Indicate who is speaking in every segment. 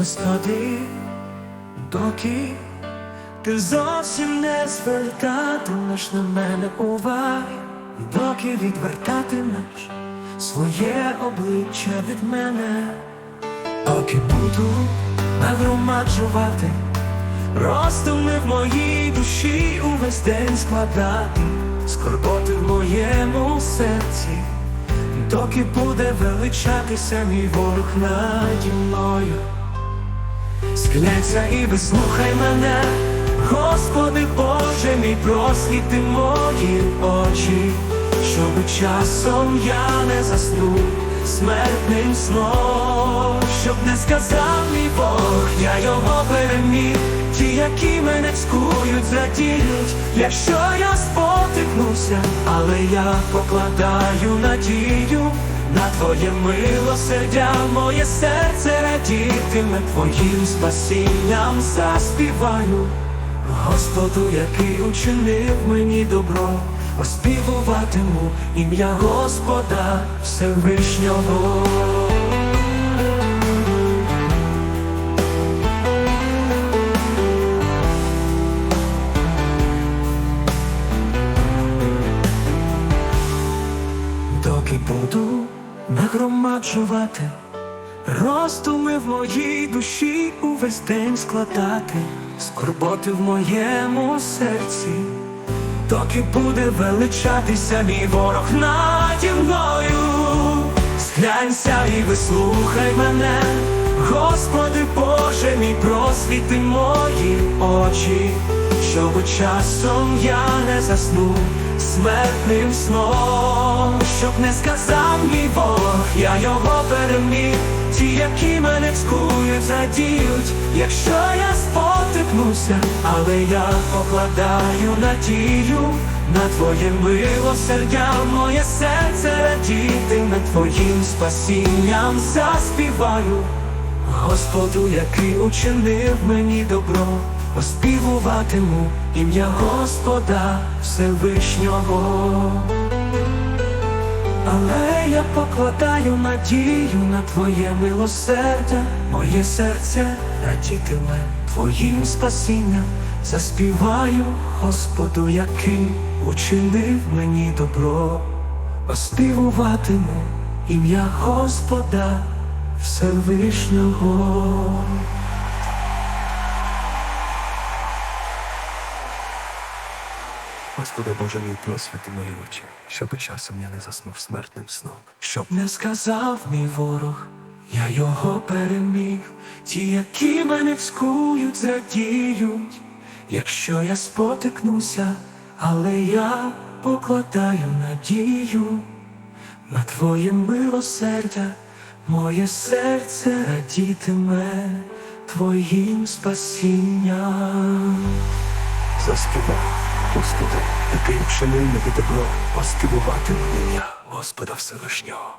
Speaker 1: Господи, доки ти зовсім не звертатимеш на мене уваги, доки відвертатимеш своє обличчя від мене, доки буду нагромаджувати, роздуми в моїй душі увесь день складати, скорботи в моєму серці. Доки буде величатися мій ворог наді мною, Склянься і вислухай мене, Господи Боже, мій просвіти мої очі, щоб часом я не заснув смертним сном, щоб не сказав мій Бог, я його переміг, ті, які мене цькують, зрадіють, якщо я спотикнуся, але я покладаю надію. На твоє милосердя моє серце радітиме твоїм спасінням заспіваю, Господу, який учинив мені добро, оспівуватиму ім'я Господа Всевишнього. доки буду нагромаджувати, роздуми в моїй душі увесь день складати, скорботи в моєму серці, доки буде величатися мій ворог наді мною, Сглянься і вислухай мене, Господи Боже, мій просвіти мої очі, щоб часом я не заснув смертним сном, щоб не сказав мій Бог, я його переміг, ті, які мене цькують, зрадіють, якщо я спотикнуся, але я покладаю надію на твоє милосердя, моє серце радітиме твоїм спасінням. Заспіваю. Господу, який учинив мені добро, оспівуватиму ім'я Господа Всевишнього. Але я покладаю надію на Твоє милосердя, моє серце радітиме Твоїм спасінням, заспіваю Господу, який учинив мені добро, оспівуватиму ім'я Господа Всевишнього.
Speaker 2: Господи Боже мій, просвіти мої очі, щоб часом я не заснув смертним сном.
Speaker 1: Щоб не сказав мій ворог, я його переміг, ті, які мене цькують, зрадіють, якщо я спотикнуся, але я покладаю надію на Твоє милосердя, моє серце радітиме Твоїм спасінням.
Speaker 2: Заспівай, Господи, таким вчинив мені добро, оспівувати ім'я Господа Всевишнього.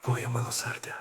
Speaker 2: Твоє милосердя